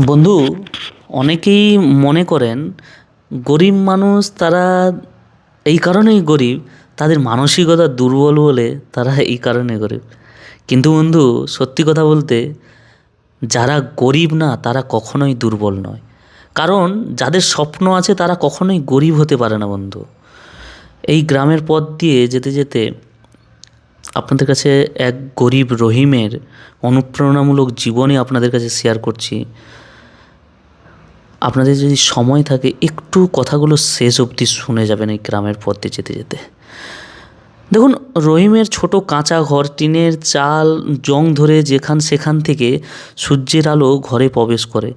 বন্ধু, অনেকেই মনে করেন গরিব মানুষ তারা এই কারণেই গরিব, তাদের মানসিকতা দুর্বল বলে তারা এই কারণে গরিব। কিন্তু বন্ধু, সত্যি কথা বলতে যারা গরিব না, তারা কখনোই দুর্বল নয়। কারণ যাদের স্বপ্ন আছে, তারা কখনোই গরিব হতে পারে না বন্ধু। এই গ্রামের পথ দিয়ে যেতে যেতে আপনাদের কাছে এক গরিব রহিমের অনুপ্রেরণামূলক জীবনী আপনাদের কাছে শেয়ার করছি। আপনাদের যদি সময় থাকে, একটু কথাগুলো শেষ অবধি শুনে যাবেন এই গ্রামের পথে যেতে যেতে। দেখুন, রহিমের ছোট কাঁচা ঘর, টিনের চাল, জং ধরে যেখান সেখান থেকে সূর্যের আলো ঘরে প্রবেশ করে।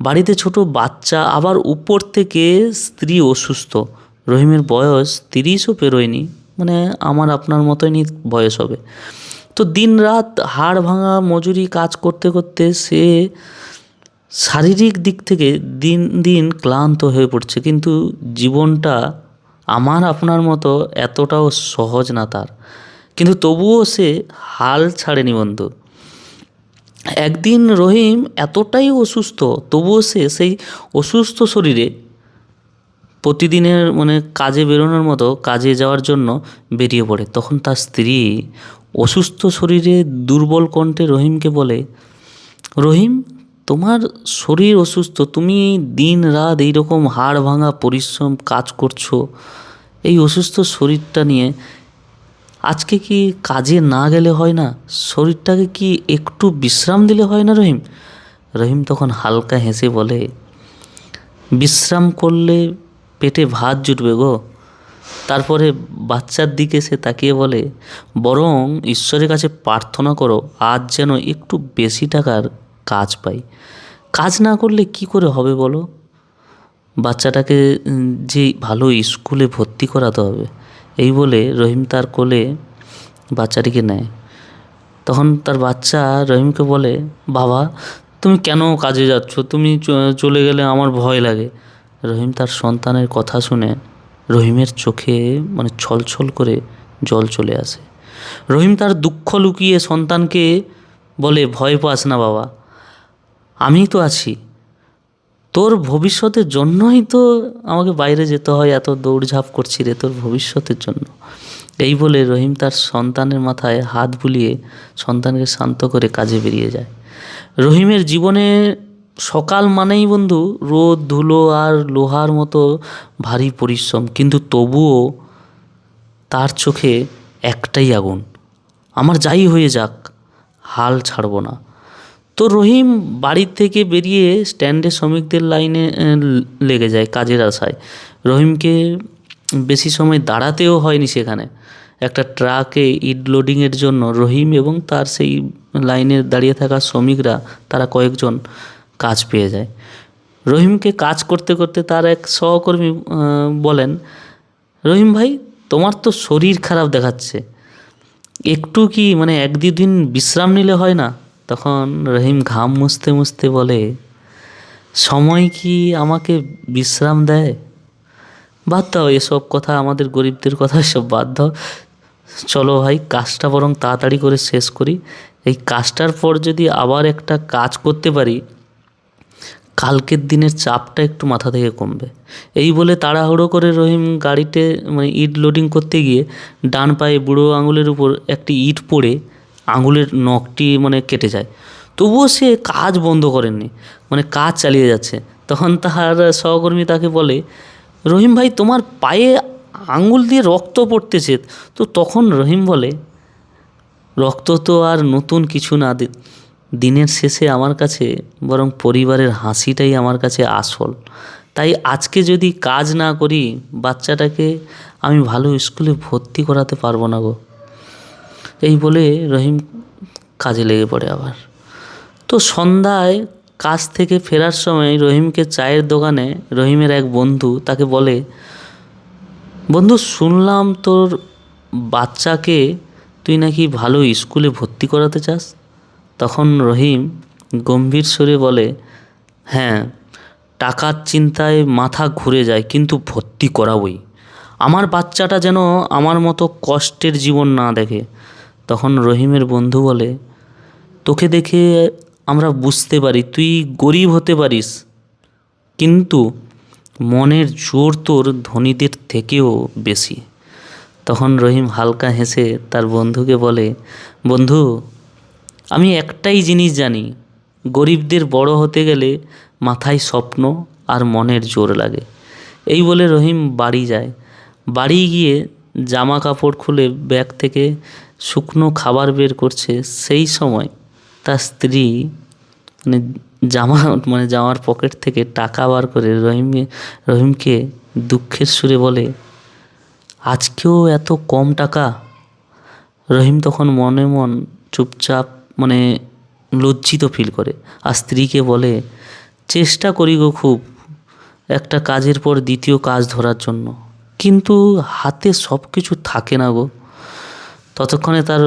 বাড়িতে ছোট বাচ্চা, আবার উপর থেকে স্ত্রী অসুস্থ। রহিমের বয়স তিরিশও পেরোয়নি মানে আমার আপনার মতনই বয়স হবে। তো দিন রাত হাড় ভাঙা মজুরি কাজ করতে করতে সে শারীরিক দিক থেকে দিন দিন ক্লান্ত হয়ে পড়ছে, কিন্তু জীবনটা আমার আপনার মতো এতটাও সহজ না তার। কিন্তু তবুও সে হাল ছাড়েনি বন্ধু। একদিন রহিম এতটাই অসুস্থ, তবুও সে সেই অসুস্থ শরীরে প্রতিদিনের মানে কাজে বেরোনোর মতো কাজে যাওয়ার জন্য বেরিয়ে পড়ে। তখন তার স্ত্রী অসুস্থ শরীরে দুর্বল কণ্ঠে রহিমকে বলে, রহিম তোমার শরীর অসুস্থ, তুমি দিন রাত এইরকম হাড় ভাঙা পরিশ্রম কাজ করছ, এই অসুস্থ শরীরটা নিয়ে আজকে কি কাজে না গেলে হয় না? শরীরটাকে কি একটু বিশ্রাম দিলে হয় না রহিম? রহিম তখন হালকা হেসে বলে, বিশ্রাম করলে পেটে ভাত জুটবে গো। তারপরে বাচ্চার দিকে সে তাকিয়ে বলে, বরং ঈশ্বরের কাছে প্রার্থনা করো, আজ যেন একটু বেশি টাকার কাজ পাই। কাজ না করলে কি করে হবে বলো? বাচ্চাটাকে যে ভালো স্কুলে ভর্তি করাতে হবে, এই বলে রহিম তার কোলে বাচ্চাটিকে নেয়। তখন তার বাচ্চা রহিমকে বলে, বাবা, তুমি কেন কাজে যাচ্ছ? তুমি চলে গেলে আমার ভয় লাগে। রহিম তার সন্তানের কথা শুনে রহিমের চোখে মানে ছলছল করে জল চলে আসে। রহিম তার দুঃখ লুকিয়ে সন্তানকে বলে, ভয় পাস না বাবা আমি তো আছি। তোর ভবিষ্যতের জন্যই তো আমাকে বাইরে যেতে হয়, এত দৌড়ঝাঁপ করছি রে তোর ভবিষ্যতের জন্য। এই বলে রহিম তার সন্তানের মাথায় হাত বুলিয়ে সন্তানকে শান্ত করে কাজে বেরিয়ে যায়। রহিমের জীবনে সকাল মানেই বন্ধু রোদ, ধুলো আর লোহার মতো ভারী পরিশ্রম, কিন্তু তবুও তার চোখে একটাই আগুন। আমার যাই হয়ে যাক, হাল ছাড়বো না। তো রহিম বাড়ির থেকে বেরিয়ে স্ট্যান্ডে শ্রমিকদের লাইনে লেগে যায় কাজের আশায়। রহিমকে বেশি সময় দাঁড়াতেও হয়নি সেখানে। একটা ট্রাকে ইট লোডিংয়ের জন্য রহিম এবং তার সেই লাইনে দাঁড়িয়ে থাকা শ্রমিকরা, তারা কয়েকজন কাজ পেয়ে যায়। রহিমকে কাজ করতে করতে তার এক সহকর্মী বলেন, রহিম ভাই, তোমার তো শরীর খারাপ দেখাচ্ছে। একটু কি মানে এক দুদিন বিশ্রাম নিলে হয় না? তখন রহিম ঘাম মুছতে মুছতে বলে, সময় কি আমাকে বিশ্রাম দেয়? বাদ দাও, এসব কথা, আমাদের গরিবদের কথা সব বাদ দাও। চলো ভাই, কাজটা বরং তাড়াতাড়ি করে শেষ করি। এই কাজটার পর যদি আবার একটা কাজ করতে পারি, কালকের দিনের চাপটা একটু মাথা থেকে কমবে। এই বলে তাড়াহুড়ো করে রহিম গাড়িতে মানে ইট লোডিং করতে গিয়ে, ডান পায়ে বুড়ো আঙুলের উপর একটি ইট পড়ে আঙুলের নখটি মানে কেটে যায়। তবুও সে কাজ বন্ধ করেননি মানে কাজ চালিয়ে যাচ্ছে। তখন তাহার সহকর্মী তাকে বলে, রহিম ভাই, তোমার পায়ে আঙুল দিয়ে রক্ত পড়তেছে। তো তখন রহিম বলে, রক্ত তো আর নতুন কিছু না দিনের শেষে আমার কাছে, বরং পরিবারের হাসিটাই আমার কাছে আসল। তাই আজকে যদি কাজ না করি, বাচ্চাটাকে আমি ভালো স্কুলে ভর্তি করাতে পারব না গো। এই বলে রহিম কাজে লেগে পড়ে আবার। তো সন্ধ্যায় কাজ থেকে ফেরার সময় রহিমকে চায়ের দোকানে রহিমের এক বন্ধু তাকে বলে, বন্ধু, শুনলাম তোর বাচ্চাকে তুই নাকি ভালো স্কুলে ভর্তি করাতে চাস? তখন রহিম গম্ভীর স্বরে বলে হ্যাঁ টাকার চিন্তায় মাথা ঘুরে যায়, কিন্তু ভর্তি করাবই। আমার বাচ্চাটা যেন আমার মতো কষ্টের জীবন না দেখে। তখন রহিমের বন্ধু বলে, তোকে দেখে আমরা বুঝতে পারি, তুই গরিব হতে পারিস। কিন্তু মনের জোর তোর ধনীদের থেকেও বেশি। তখন রহিম হালকা হেসে তার বন্ধুকে বলে, বন্ধু, আমি একটাই জিনিস জানি, গরিবদের বড় হতে গেলে মাথায় স্বপ্ন আর মনের জোর লাগে। এই বলে রহিম বাড়ি যায়। বাড়ি গিয়ে জামা কাপড় খুলে ব্যাগ থেকে শুকনো খাবার বের করছে, সেই সময় তার স্ত্রী মানে জামা মানে জামার পকেট থেকে টাকা বার করে রহিমে রহিমকে দুঃখের সুরে বলে, আজকেও এত কম টাকা? রহিম তখন মনে মন চুপচাপ মানে লজ্জিত ফিল করে। আর স্ত্রীকে বলে, চেষ্টা করি গো খুব, একটা কাজের পর দ্বিতীয় কাজ ধরার জন্য। কিন্তু হাতে সব কিছু থাকে না গো। ততক্ষণে তার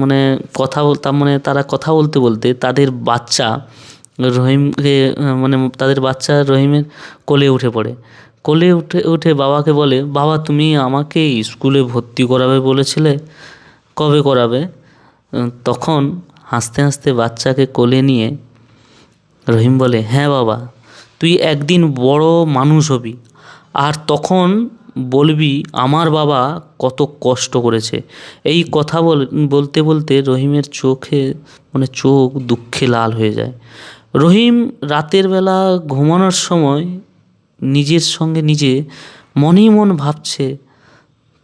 মানে কথা তার মানে তারা কথা বলতে বলতে তাদের বাচ্চা রহিমকে মানে তাদের বাচ্চা রহিমের কোলে উঠে পড়ে। কোলে উঠে উঠে বাবাকে বলে, বাবা, তুমি আমাকে স্কুলে ভর্তি করাবে বলেছিলে? কবে করাবে? তখন হাসতে হাসতে বাচ্চাকে কোলে নিয়ে রহিম বলে হ্যাঁ বাবা, তুই একদিন বড় মানুষ হবি। আর তখন বলবি, আমার বাবা কত কষ্ট করেছে। এই কথা বল, বলতে বলতে রহিমের চোখে মানে চোখ দুঃখে লাল হয়ে যায়। রহিম রাতের বেলা ঘুমানোর সময় নিজের সঙ্গে নিজে মনেই মন ভাবছে,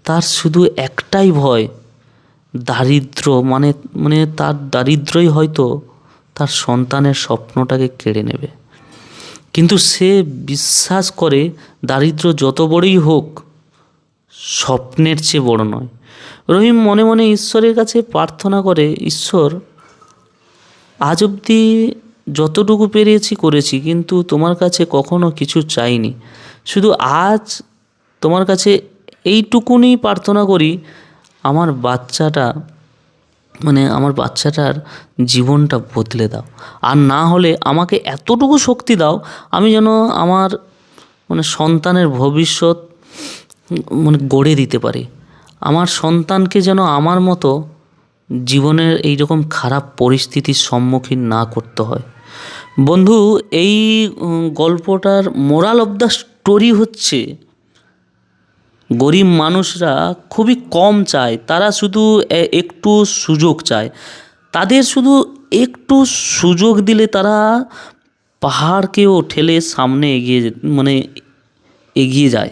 তার শুধু একটাই ভয়, দারিদ্র। মানে মানে তার দারিদ্রই হয়তো তার সন্তানের স্বপ্নটাকে কেড়ে নেবে। কিন্তু সে বিশ্বাস করে দারিদ্র যত বড়ই হোক, স্বপ্নের চেয়ে বড় নয়। রহিম মনে মনে ঈশ্বরের কাছে প্রার্থনা করে, ঈশ্বর, আজ অবধি যতটুকু পেরেছি করেছি, কিন্তু তোমার কাছে কখনো কিছু চাইনি। শুধু আজ তোমার কাছে এইটুকুনি প্রার্থনা করি, আমার বাচ্চাটা মানে আমার বাচ্চাটার জীবনটা বদলে দাও। আর না হলে আমাকে এতটুকু শক্তি দাও, আমি যেন আমার মানে সন্তানের ভবিষ্যৎ মানে গড়ে দিতে পারি। আমার সন্তানকে যেন আমার মতো জীবনের এই রকম খারাপ পরিস্থিতির সম্মুখীন না করতে হয়। বন্ধু, এই গল্পটার মোরাল অব দ্য স্টোরি হচ্ছে গরিব মানুষরা খুবই কম চায়, তারা শুধু একটু সুযোগ চায়। তাদের শুধু একটু সুযোগ দিলে তারা পাহাড়কেও ঠেলে সামনে এগিয়ে মানে এগিয়ে যায়।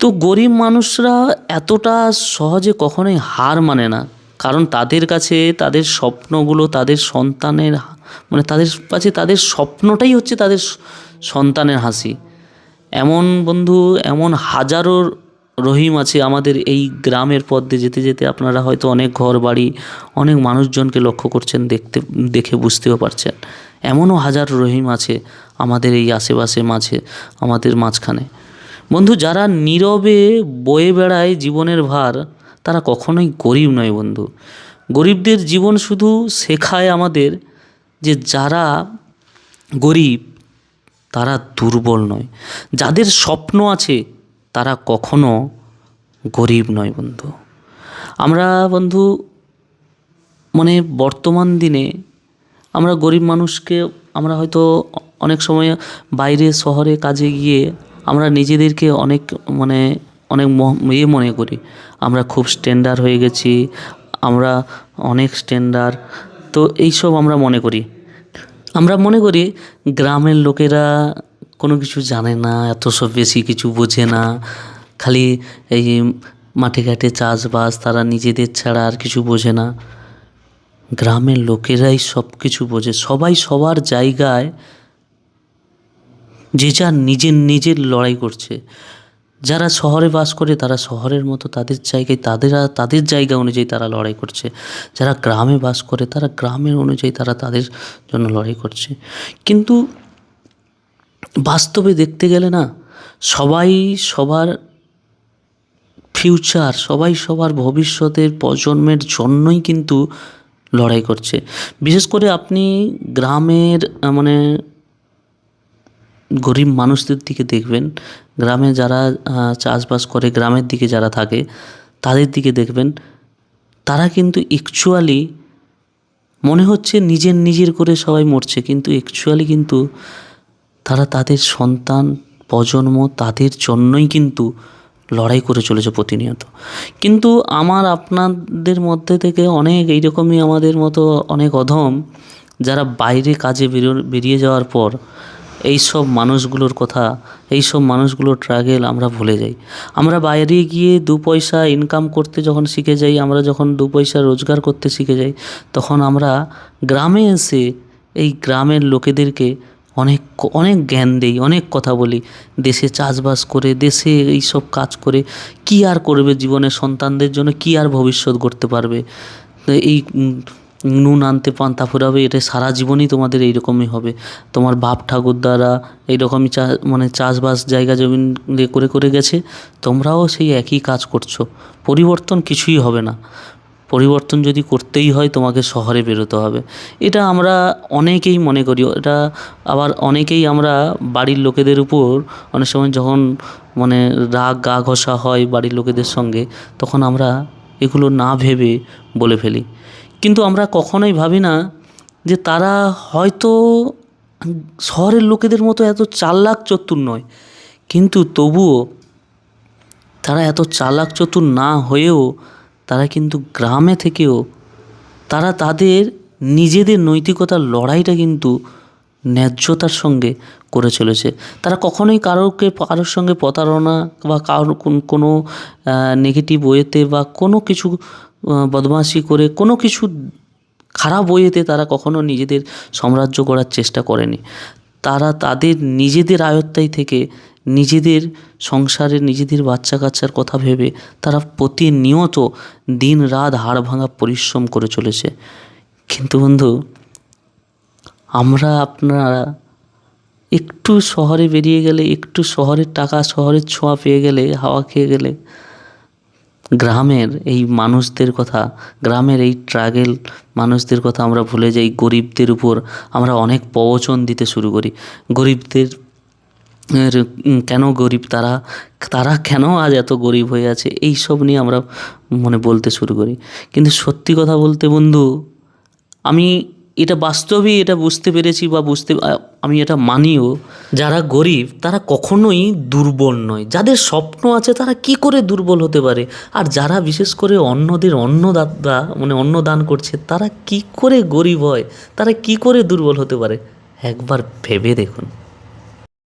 তো গরিব মানুষরা এতটা সহজে কখনোই হার মানে না। কারণ তাদের কাছে তাদের স্বপ্নগুলো, তাদের সন্তানের মানে তাদের কাছে তাদের স্বপ্নটাই হচ্ছে তাদের সন্তানের হাসি। এমন বন্ধু, এমন হাজারো রহিম আছে আমাদের এই গ্রামের পথ দিয়ে যেতে যেতে আপনারা হয়তো অনেক ঘর বাড়ি অনেক মানুষজনকে লক্ষ্য করছেন, দেখতে, দেখে বুঝতেও পারছেন। এমনও হাজার রহিম আছে আমাদের এই আশেপাশে মাঝে, আমাদের মাঝখানে। বন্ধু, যারা নীরবে বয়ে বেড়ায় জীবনের ভার, তারা কখনোই গরিব নয় বন্ধু। গরিবদের জীবন শুধু শেখায় আমাদের যে যারা গরিব তারা দুর্বল নয়। যাদের স্বপ্ন আছে, তারা কখনো গরিব নয় বন্ধু। আমরা বন্ধু মানে বর্তমান দিনে আমরা গরিব মানুষকে, আমরা হয়তো অনেক সময় বাইরে শহরে কাজে গিয়ে আমরা নিজেদেরকে অনেক মানে অনেক ইয়ে মনে করি। আমরা খুব স্ট্যান্ডার্ড হয়ে গেছি, আমরা অনেক স্ট্যান্ডার্ড তো এইসব আমরা মনে করি। আমরা মনে করি গ্রামের লোকেরা কোনো কিছু জানে না, এত সব বেশি কিছু বোঝে না। খালি এই মাঠে ঘাটে চাষবাস, তারা নিজেদের ছাড়া আর কিছু বোঝে না। গ্রামের লোকেরাই সব কিছু বোঝে। সবাই সবার জায়গায় যে যার নিজের নিজের লড়াই করছে। যারা শহরে বাস করে, তারা শহরের মতো তাদের জায়গায়, তাদের তাদের জায়গা অনুযায়ী তারা লড়াই করছে। যারা গ্রামে বাস করে, তারা গ্রামের অনুযায়ী তারা তাদের জন্য লড়াই করছে। কিন্তু বাস্তবে দেখতে গেলে না, সবাই সবার ফিউচার সবাই সবার ভবিষ্যতের প্রজন্মের জন্যই কিন্তু লড়াই করছে। বিশেষ করে আপনি গ্রামের মানে গরিব মানুষদের দিকে দেখবেন, গ্রামে যারা চাষবাস করে, গ্রামের দিকে যারা থাকে, তাদের দিকে দেখবেন, তারা কিন্তু অ্যাকচুয়ালি মনে হচ্ছে নিজের নিজের করে সবাই মরছে, কিন্তু অ্যাকচুয়ালি কিন্তু তারা তাদের সন্তান, প্রজন্ম তাদের জন্যই কিন্তু লড়াই করে চলেছে প্রতিনিয়ত। কিন্তু আমার আপনাদের মধ্যে থেকে অনেক এইরকমই আমাদের মতো অনেক অধম, যারা বাইরে কাজে বেরো, বেরিয়ে যাওয়ার পর এই সব মানুষগুলোর কথা, এই সব মানুষগুলোর ট্রাগেল আমরা ভুলে যাই। আমরা বাইরে গিয়ে দু পয়সা ইনকাম করতে যখন শিখে যাই, আমরা যখন দু পয়সা রোজগার করতে শিখে যাই, তখন আমরা গ্রামে এসে এই গ্রামের লোকেদেরকে অনেক অনেক জ্ঞান দেই, অনেক কথা বলি। দেশে চাষবাস করে, দেশে এই সব কাজ করে, কি আর করবে জীবনে সন্তানদের জন্য, কি আর ভবিষ্যৎ গড়তে পারবে? এই নুন আনতে পান্তা ফুরাবে এটা সারা জীবনই তোমাদের এইরকমই হবে। তোমার বাপ ঠাকুর দ্বারা এইরকমই চা মানে চাষবাস জায়গা জমিন করে করে গেছে, তোমরাও সেই একই কাজ করছ। পরিবর্তন কিছুই হবে না। পরিবর্তন যদি করতেই হয়, তোমাকে শহরে বেরোতে হবে। এটা আমরা অনেকেই মনে করি, এটা আবার অনেকেই আমরা বাড়ির লোকেদের উপর অনেক সময় যখন মানে রাগ গা ঘষা হয় বাড়ির লোকেদের সঙ্গে, তখন আমরা এগুলো না ভেবে বলে ফেলি। কিন্তু আমরা কখনোই ভাবি না যে তারা হয়তো শহরের লোকেদের মতো এত চালাক চতুর নয়। কিন্তু তবুও তারা এত চালাক চতুর না হয়েও তারা কিন্তু গ্রামে থেকেও তারা তাদের নিজেদের নৈতিকতার লড়াইটা কিন্তু ন্যায্যতার সঙ্গে করে চলেছে। তারা কখনোই কারোকে, কারোর সঙ্গে প্রতারণা বা কারোর কোনো নেগেটিভ ওয়েতে বা কোনো কিছু বদমাশি করে কোনো কিছু খারাপ ওয়েতে তারা কখনো নিজেদের সাম্রাজ্য করার চেষ্টা করেনি। তারা তাদের নিজেদের আয়ত্তায় থেকে নিজেদের সংসারে নিজেদের বাচ্চা কাচ্চার কথা ভেবে তারা প্রতিনিয়ত দিন রাত হাড় ভাঙা পরিশ্রম করে চলেছে। কিন্তু বন্ধু, আমরা আপনারা একটু শহরে বেরিয়ে গেলে, একটু শহরের টাকা, শহরের ছোঁয়া পেয়ে গেলে, হাওয়া খেয়ে গেলে গ্রামের এই মানুষদের কথা, গ্রামের এই ট্রাগেল মানুষদের কথা আমরা ভুলে যাই, গরিবদের উপর আমরা অনেক প্রবচন দিতে শুরু করি। গরিবদের কেন গরিব? তারা তারা কেন আজ এত গরিব হয়ে আছে? এই সব নিয়ে আমরা মনে বলতে শুরু করি। কিন্তু সত্যি কথা বলতে বন্ধু, আমি এটা বাস্তবে এটা বুঝতে পেরেছি বা বুঝতে আমি এটা মানিও। যারা গরিব, তারা কখনোই দুর্বল নয়। যাদের স্বপ্ন আছে, তারা কি করে দুর্বল হতে পারে? আর যারা বিশেষ করে অন্যদের অন্নদাতা মানে অন্ন দান করছে, তারা কি করে গরিব হয়? তারা কি করে দুর্বল হতে পারে? একবার ভেবে দেখুন।